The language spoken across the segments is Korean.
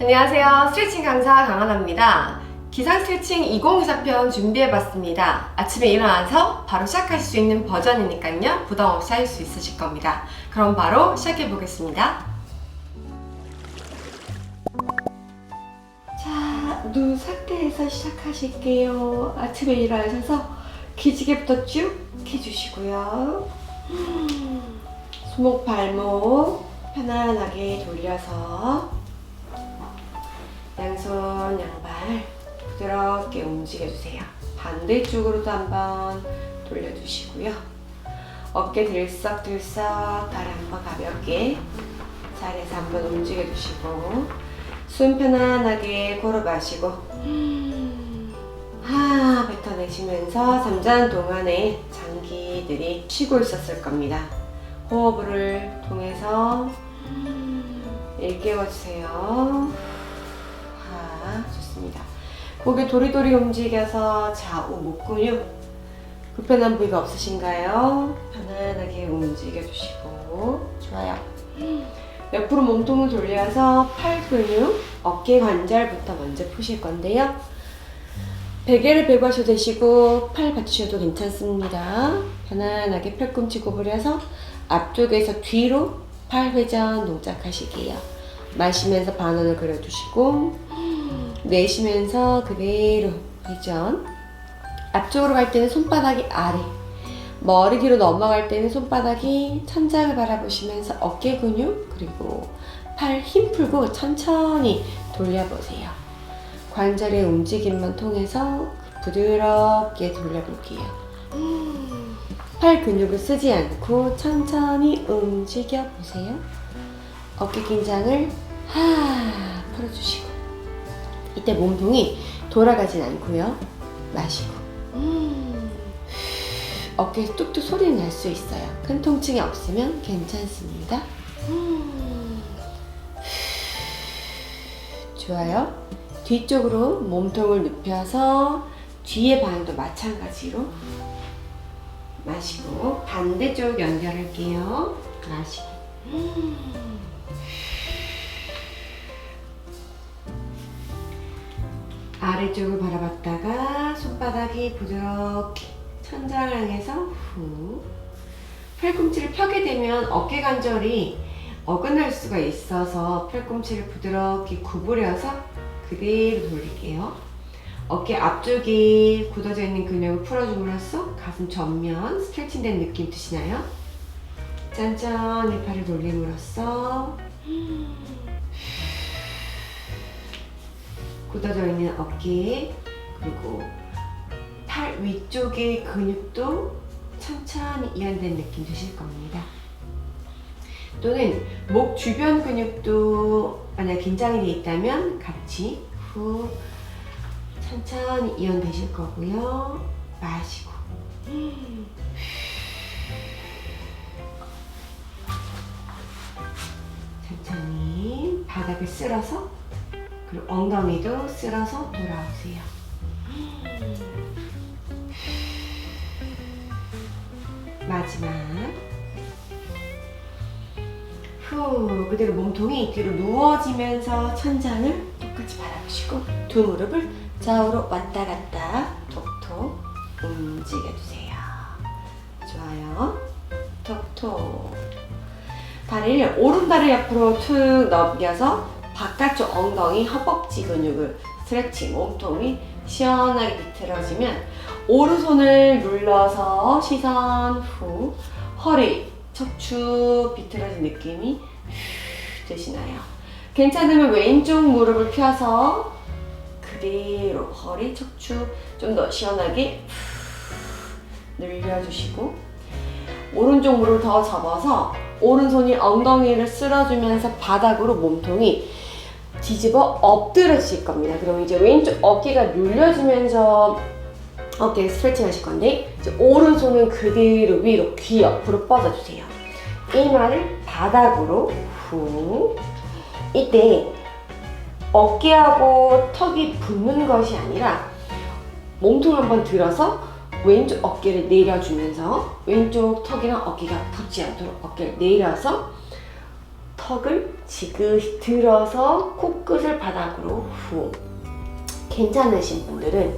안녕하세요. 스트레칭 강사 강하나입니다. 기상 스트레칭 2024편 준비해봤습니다. 아침에 일어나서 바로 시작하실 수 있는 버전이니까요. 부담 없이 할 수 있으실 겁니다. 그럼 바로 시작해보겠습니다. 자, 눈 상태에서 시작하실게요. 아침에 일어나셔서 기지개부터 쭉 해주시고요. 음, 손목, 발목 편안하게 돌려서 양손, 양발 부드럽게 움직여주세요. 반대쪽으로도 한번 돌려주시고요. 어깨 들썩들썩 다리 한번 가볍게 자리에서 한번 움직여주시고 숨 편안하게 코로 마시고 하 뱉어내시면서 잠자는 동안에 장기들이 쉬고 있었을 겁니다. 호흡을 통해서 일깨워주세요. 고개 도리도리 움직여서 좌우 목 근육 불편한 부위가 없으신가요? 편안하게 움직여 주시고 좋아요. 옆으로 몸통을 돌려서 팔 근육, 어깨 관절부터 먼저 푸실 건데요. 베개를 베고 하셔도 되시고 팔 받치셔도 괜찮습니다. 편안하게 팔꿈치 구부려서 앞쪽에서 뒤로 팔 회전 동작하시게요. 마시면서 반원을 그려주시고 내쉬면서 그대로 회전. 앞쪽으로 갈 때는 손바닥이 아래. 머리 뒤로 넘어갈 때는 손바닥이 천장을 바라보시면서 어깨 근육 그리고 팔 힘 풀고 천천히 돌려보세요. 관절의 움직임만 통해서 부드럽게 돌려볼게요. 팔 근육을 쓰지 않고 천천히 움직여 보세요. 어깨 긴장을 하 풀어주시고 이때 몸통이 돌아가진 않고요. 마시고 어깨에서 뚝뚝 소리 날 수 있어요. 큰 통증이 없으면 괜찮습니다. 좋아요. 뒤쪽으로 몸통을 눕혀서 뒤에 방향도 마찬가지로 마시고 반대쪽 연결할게요. 마시고 아래쪽을 바라봤다가 손바닥이 부드럽게 천장을 향해서 후 팔꿈치를 펴게 되면 어깨 관절이 어긋날 수가 있어서 팔꿈치를 부드럽게 구부려서 그대로 돌릴게요. 어깨 앞쪽이 굳어져 있는 근육을 풀어줌으로써 가슴 전면 스트레칭된 느낌 드시나요? 짠짠 이 팔을 돌림으로써 굳어져 있는 어깨 그리고 팔 위쪽의 근육도 천천히 이완된 느낌 드실 겁니다. 또는 목 주변 근육도 만약 긴장이 돼 있다면 같이 후 천천히 이완되실 거고요. 마시고 천천히 바닥을 쓸어서 그리고 엉덩이도 쓸어서 돌아오세요. 마지막 후 그대로 몸통이 뒤로 누워지면서 천장을 똑같이 바라보시고 두 무릎을 좌우로 왔다 갔다 톡톡 움직여주세요. 좋아요. 톡톡 다리를 오른다리 옆으로 툭 넘겨서 바깥쪽 엉덩이 허벅지 근육을 스트레칭 몸통이 시원하게 비틀어지면 오른손을 눌러서 시선 후 허리 척추 비틀어진 느낌이 후 드시나요? 괜찮으면 왼쪽 무릎을 펴서 그대로 허리 척추 좀 더 시원하게 후 늘려주시고 오른쪽 무릎을 더 접어서 오른손이 엉덩이를 쓸어주면서 바닥으로 몸통이 뒤집어 엎드러질 겁니다. 그럼 이제 왼쪽 어깨가 눌려지면서 어깨 스트레칭 하실 건데 이제 오른손은 그대로 위로 귀 옆으로 뻗어주세요. 이마를 바닥으로 후 이때 어깨하고 턱이 붙는 것이 아니라 몸통 한번 들어서 왼쪽 어깨를 내려주면서 왼쪽 턱이랑 어깨가 붙지 않도록 어깨를 내려서 턱을 지그시 들어서 코끝을 바닥으로 후. 괜찮으신 분들은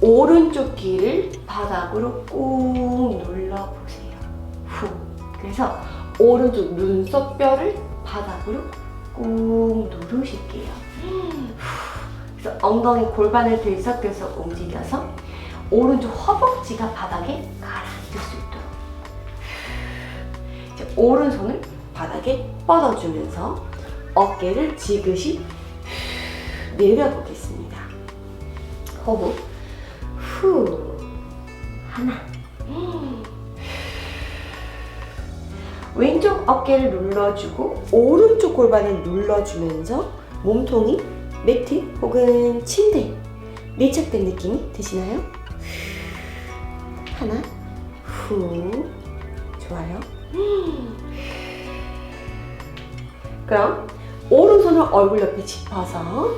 오른쪽 귀를 바닥으로 꾹 눌러보세요. 후. 그래서 오른쪽 눈썹뼈를 바닥으로 꾹 누르실게요. 후. 그래서 엉덩이 골반을 들썩들썩 움직여서 오른쪽 허벅지가 바닥에 가라앉을 수 있도록. 이제 오른손을 바닥에 뻗어주면서 어깨를 지그시 내려보겠습니다. 호흡 후 하나 왼쪽 어깨를 눌러주고 오른쪽 골반을 눌러주면서 몸통이 매트 혹은 침대 밀착된 느낌이 드시나요? 하나 후 좋아요. 그럼 오른손을 얼굴 옆에 짚어서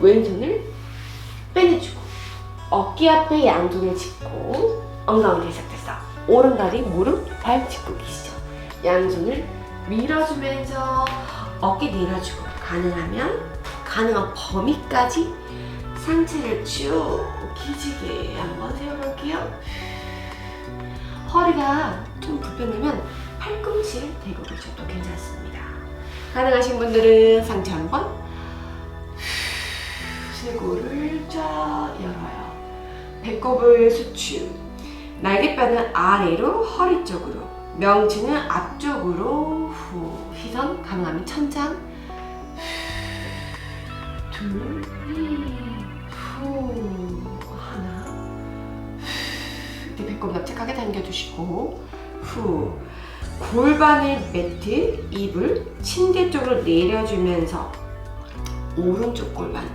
왼손을 빼내주고 어깨 앞에 양손을 짚고 엉덩이 들썩들썩 오른 다리 무릎 발 짚고 계시죠? 양손을 밀어주면서 어깨 내려주고 가능하면 가능한 범위까지 상체를 쭉 기지개 한번 세워볼게요. 허리가 좀 불편하면 팔꿈치를 대고 계셔도 괜찮습니다 가능하신 분들은 상체 한번 쇄골을 쫙 열어요. 배꼽을 수축. 날개뼈는 아래로 허리 쪽으로. 명치는 앞쪽으로 후. 시선 가능하면 천장. 둘. 후. 하나. 배꼽 납작하게 당겨주시고 후. 골반의 매트, 이불, 침대 쪽으로 내려주면서 오른쪽 골반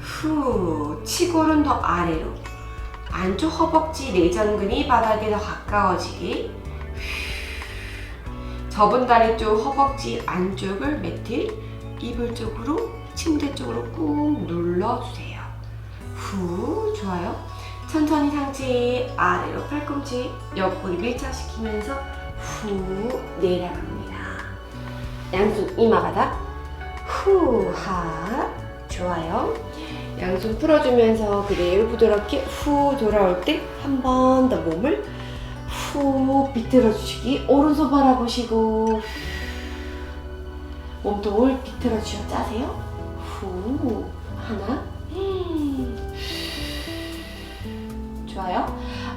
후 치골은 더 아래로 안쪽 허벅지 내전근이 바닥에 더 가까워지게 접은 다리 쪽 허벅지 안쪽을 매트 이불 쪽으로 침대 쪽으로 꾹 눌러주세요 후 좋아요 천천히 상체 아래로 팔꿈치 옆구리 밀착시키면서 후 내려갑니다. 양손 이마 바닥. 후하. 좋아요. 양손 풀어주면서 그대로 부드럽게 후 돌아올 때 한 번 더 몸을 후 비틀어 주시기 오른손 바라보시고. 몸통을 비틀어 주셔 짜세요. 후 하나 좋아요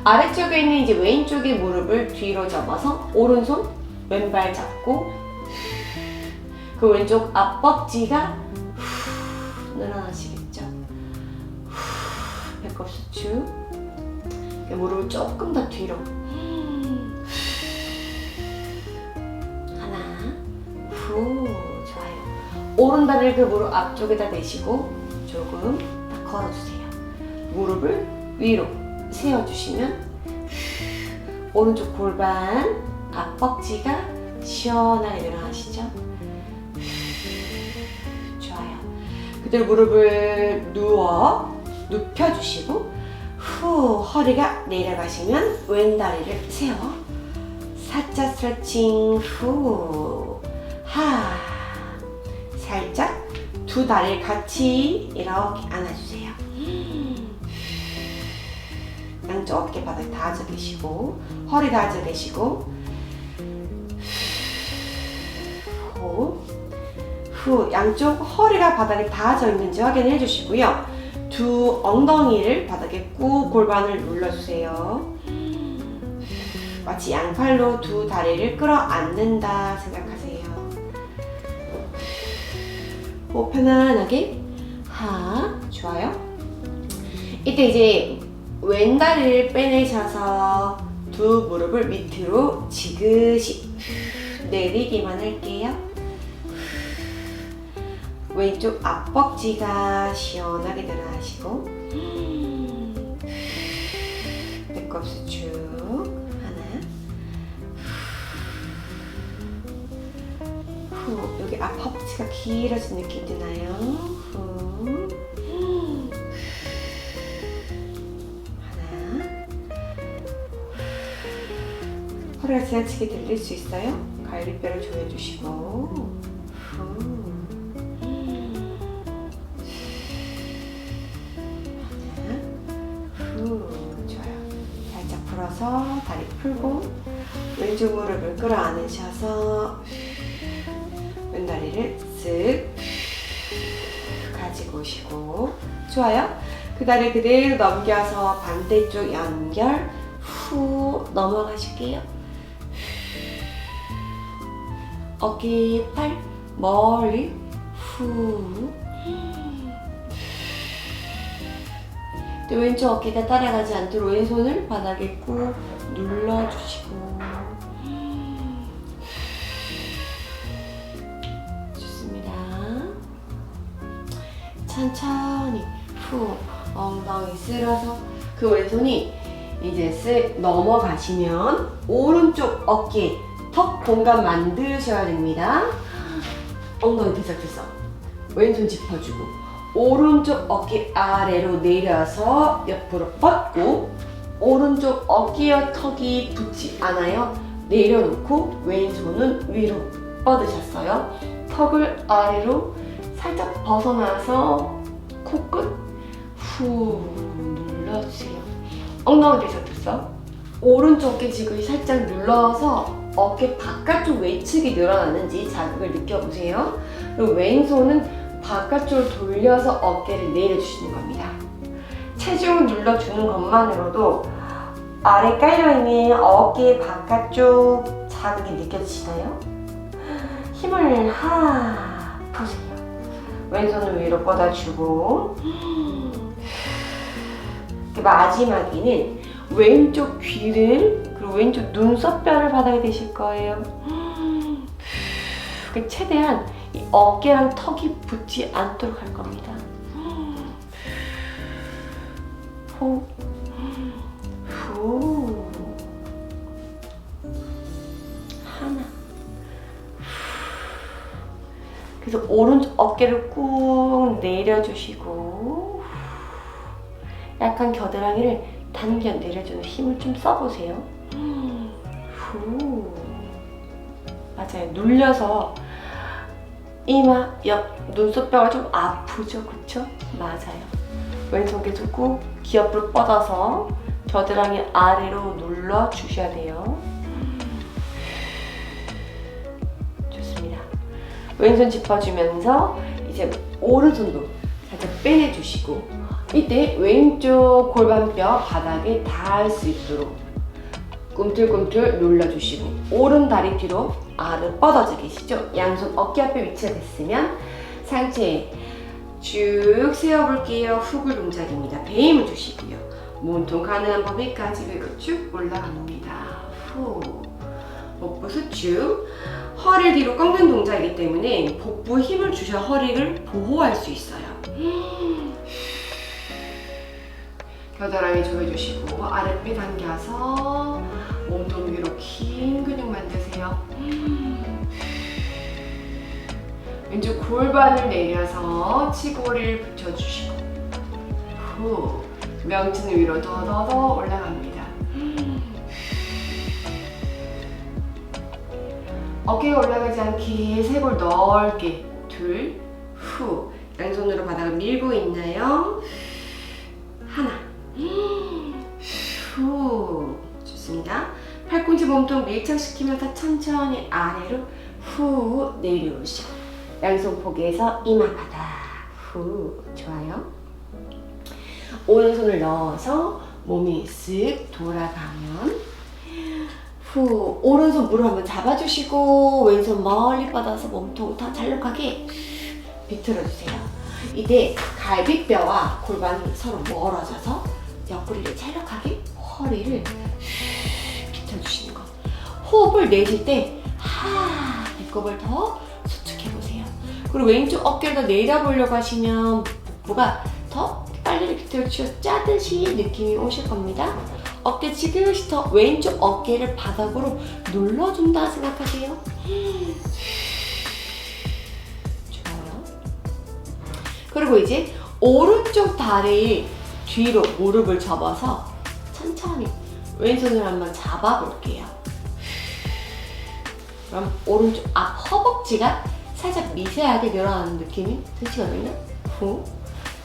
아래쪽에 있는 이제 왼쪽의 무릎을 뒤로 접어서 오른손 왼발 잡고 그 왼쪽 앞벅지가 후 늘어나시겠죠? 후, 배꼽 수축. 무릎을 조금 더 뒤로. 하나, 후, 좋아요. 오른다리를 그 무릎 앞쪽에다 대시고 조금 더 걸어주세요. 무릎을 위로 세워주시면 오른쪽 골반, 앞벅지가 시원하게 늘어나시죠? 좋아요. 그대로 무릎을 누워 눕혀주시고 후 허리가 내려가시면 왼다리를 세워 살짝 스트레칭 후 하 살짝 두 다리를 같이 이렇게 안아주세요. 양쪽 어깨 바닥 닿아져 계시고 허리 닿아져 계시고 후 후 양쪽 허리가 바닥에 닿아져 있는지 확인해 주시고요. 두 엉덩이를 바닥에 꾹 골반을 눌러주세요. 마치 양팔로 두 다리를 끌어안는다 생각하세요. 호흡 편안하게 하 좋아요. 이때 이제 왼다리를 빼내셔서 두 무릎을 밑으로 지그시 내리기만 할게요. 왼쪽 앞벅지가 시원하게 늘어나시고 배꼽 수축 하나 후 여기 앞 허벅지가 길어진 느낌 드나요? 후 허리가 지나치게 들릴 수 있어요. 갈비뼈를 조여주시고 풀어서 다리 풀고 왼쪽 무릎을 끌어안으셔서 왼다리를 쓱 가지고 오시고 좋아요. 그 다리 그대로 넘겨서 반대쪽 연결 후 넘어가실게요. 어깨 팔 멀리 후. 또 왼쪽 어깨가 따라가지 않도록 왼손을 바닥에 꾹 눌러주시고 좋습니다. 천천히 후 엉덩이 쓸어서 그 왼손이 이제 쓱 넘어가시면 오른쪽 어깨 턱 공간 만드셔야 됩니다. 엉덩이 들썩들썩 왼손 짚어주고 오른쪽 어깨 아래로 내려서 옆으로 뻗고 오른쪽 어깨와 턱이 붙지 않아요. 내려놓고 왼손은 위로 뻗으셨어요. 턱을 아래로 살짝 벗어나서 코끝 후 눌러주세요. 엉덩이 들썩들썩 오른쪽 어깨 지금 살짝 눌러서 어깨 바깥쪽 외측이 늘어나는지 자극을 느껴보세요. 그리고 왼손은 바깥쪽으로 돌려서 어깨를 내려주시는 겁니다. 체중을 눌러주는 것만으로도 아래 깔려있는 어깨 바깥쪽 자극이 느껴지시나요? 힘을 하 푸세요. 왼손을 위로 뻗어주고 그 마지막에는 왼쪽 귀를 그리고 왼쪽 눈썹뼈를 바닥에 대실 거예요. 그 최대한 이 어깨랑 턱이 붙지 않도록 할 겁니다. 호, 후, 하나. 그래서 오른쪽 어깨를 꾹 내려주시고 약간 겨드랑이를 당겨 내려주는 힘을 좀 써보세요. 후. 맞아요. 눌려서 이마 옆 눈썹뼈가 좀 아프죠, 그쵸? 맞아요. 왼손 계속 꾹 기옆으로 뻗어서 겨드랑이 아래로 눌러 주셔야 돼요. 좋습니다. 왼손 짚어주면서 이제 오른손도 살짝 빼내주시고 이때 왼쪽 골반뼈 바닥에 닿을 수 있도록 꿈틀꿈틀 눌러주시고 오른 다리 뒤로 아를 뻗어져 계시죠? 양손 어깨 앞에 위치가 됐으면 상체 쭉 세워볼게요. 후글 동작입니다. 배임을 주시고요. 몸통 가능한 범위까지 위로 쭉 올라갑니다. 후. 복부 수축. 허리 뒤로 꺾는 동작이기 때문에 복부에 힘을 주셔 허리를 보호할 수 있어요. 겨드랑이 조여주시고 아랫배 당겨서 몸통 위로 긴 근육 만드세요. 왼쪽 골반을 내려서 치고리를 붙여주시고 후 명치는 위로 더더더 올라갑니다. 어깨가 올라가지 않게 쇄골 넓게 둘, 후 양손으로 바닥을 밀고 있나요? 후 좋습니다. 팔꿈치 몸통 밀착시키면서 천천히 아래로 후 내려오시고 양손 포개에서 이마 바닥 후 좋아요. 오른손을 넣어서 몸이 쓱 돌아가면 후 오른손 무릎 한번 잡아주시고 왼손 멀리 뻗어서 몸통 더 잘록하게 비틀어주세요. 이때 갈비뼈와 골반이 서로 멀어져서 옆구리를 찰력하게 허리를 비춰주시는 거. 호흡을 내쉴 때 하, 배꼽을 더 수축해보세요. 그리고 왼쪽 어깨를 더 내려보려고 하시면 복부가 더 빨리 비틀어주셔 짜듯이 느낌이 오실 겁니다. 어깨 지그시 더 왼쪽 어깨를 바닥으로 눌러준다 생각하세요. 좋아요. 그리고 이제 오른쪽 다리 뒤로 무릎을 접어서 천천히 왼손을 한번 잡아볼게요. 그럼 오른쪽 앞 허벅지가 살짝 미세하게 늘어나는 느낌이 드시거든요. 후.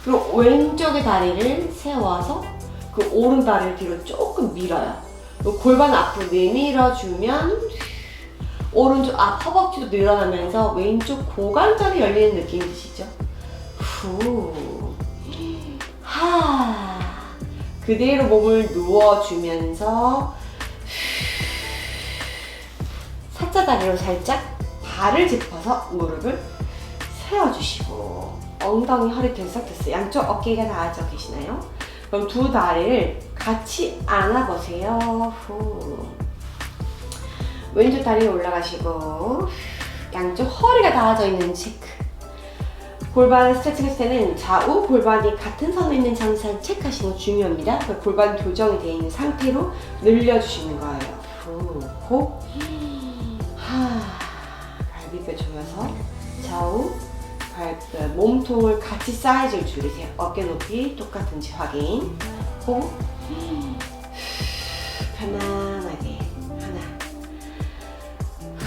그리고 왼쪽의 다리를 세워서 그 오른 다리를 뒤로 조금 밀어요. 골반 앞으로 내밀어주면 오른쪽 앞 허벅지도 늘어나면서 왼쪽 고관절이 열리는 느낌이 드시죠? 후. 하. 그대로 몸을 누워주면서 사자다리로 살짝 발을 짚어서 무릎을 세워주시고 엉덩이 허리 들썩들썩 양쪽 어깨가 닿아져 계시나요? 그럼 두 다리를 같이 안아보세요. 후. 왼쪽 다리 올라가시고 양쪽 허리가 닿아져 있는 체크. 골반 스트레칭 할 때는 좌우 골반이 같은 선에 있는 장사를 체크하시는 거 중요합니다. 그 골반 교정이 되어 있는 상태로 늘려주시는 거예요. 후, 호, 하. 갈비뼈 조여서 좌우 발뼈, 몸통을 같이 사이즈를 줄이세요. 어깨 높이 똑같은지 확인. 호, 편안하게 하나.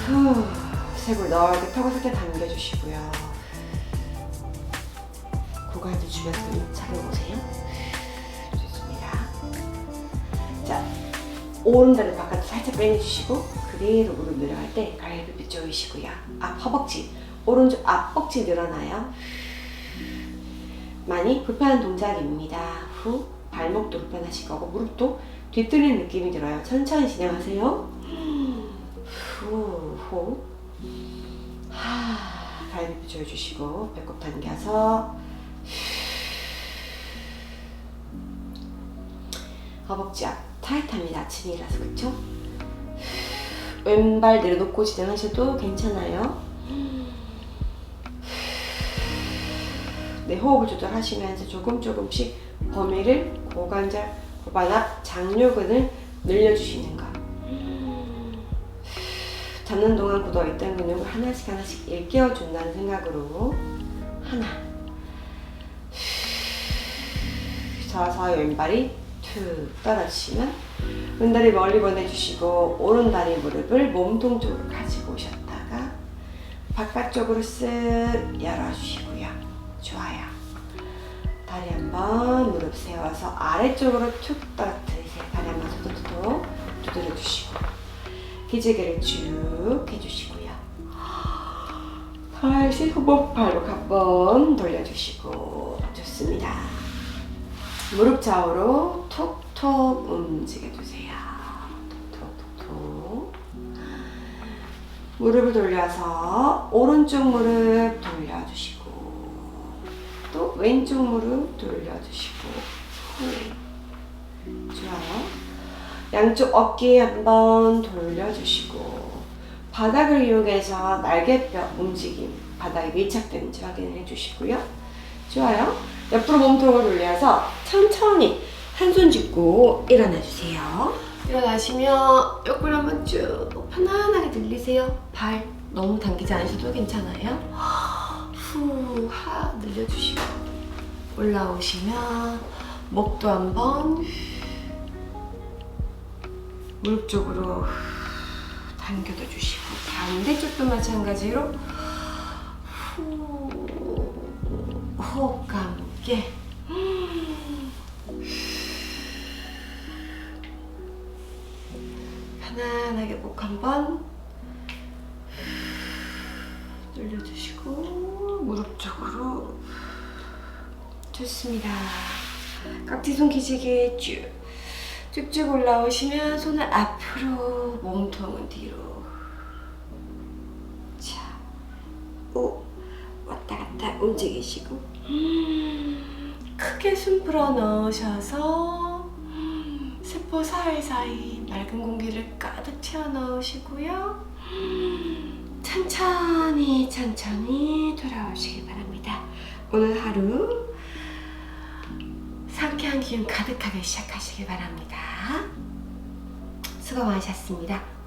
후, 쇄골 넓게 턱을 살짝 당겨주시고요. 고관절 주변에서 잡아보세요. 좋습니다. 자, 오른다리 바깥으로 살짝 빼내주시고 그대로 무릎 내려갈 때 갈비뼈 조이시고요. 앞 허벅지, 오른쪽 앞 벅지 늘어나요. 많이 불편한 동작입니다. 후, 발목도 불편하실 거고 무릎도 뒤틀리는 느낌이 들어요. 천천히 진행하세요. 후, 호, 하, 갈비뼈 조여주시고 배꼽 당겨서 허벅지 앞 타이트합니다. 아침이라서 그쵸? 왼발 내려놓고 진행하셔도 괜찮아요. 네, 호흡을 조절하시면서 조금 조금씩 범위를 고관절, 골반 앞 장요근을 늘려주시는 것. 잡는 동안 굳어있던 근육을 하나씩 하나씩 일깨워준다는 생각으로 하나 서서 왼발이 툭 떨어지시면 왼다리 멀리 보내주시고 오른다리 무릎을 몸통 쪽으로 가지고 오셨다가 바깥쪽으로 쓱 열어주시고요. 좋아요. 다리 한번 무릎 세워서 아래쪽으로 툭 떨어뜨리세요. 다리 한번 도도도도 두드려주시고 기지개를 쭉 해주시고요. 다시 호흡 발목 한번 돌려주시고 좋습니다. 무릎 좌우로 톡톡 움직여 주세요. 톡톡톡톡. 무릎을 돌려서 오른쪽 무릎 돌려주시고 또 왼쪽 무릎 돌려주시고 후. 좋아요. 양쪽 어깨 한번 돌려주시고 바닥을 이용해서 날개뼈 움직임 바닥에 밀착되는지 확인을 해주시고요. 좋아요. 옆으로 몸통을 돌려서 천천히 한 손 짚고 일어나 주세요. 일어나시면 옆구리 한번 쭉 편안하게 늘리세요. 발 너무 당기지 않으셔도 괜찮아요. 후, 하 늘려주시고 올라오시면 목도 한번 무릎 쪽으로 당겨도 주시고 반대쪽도 마찬가지로 후 호흡과 함께 편안하게 목 한번 늘려주시고 무릎 쪽으로. 좋습니다. 깍지 손 기지개 쭉 쭉쭉 올라오시면 손을 앞으로 몸통은 뒤로. 자, 오 왔다 갔다 움직이시고 크게 숨 불어 넣으셔서 세포 사이사이 맑은 공기를 가득 채워 넣으시고요. 천천히 천천히 돌아오시기 바랍니다. 오늘 하루 상쾌한 기운 가득하게 시작하시기 바랍니다. 수고 많으셨습니다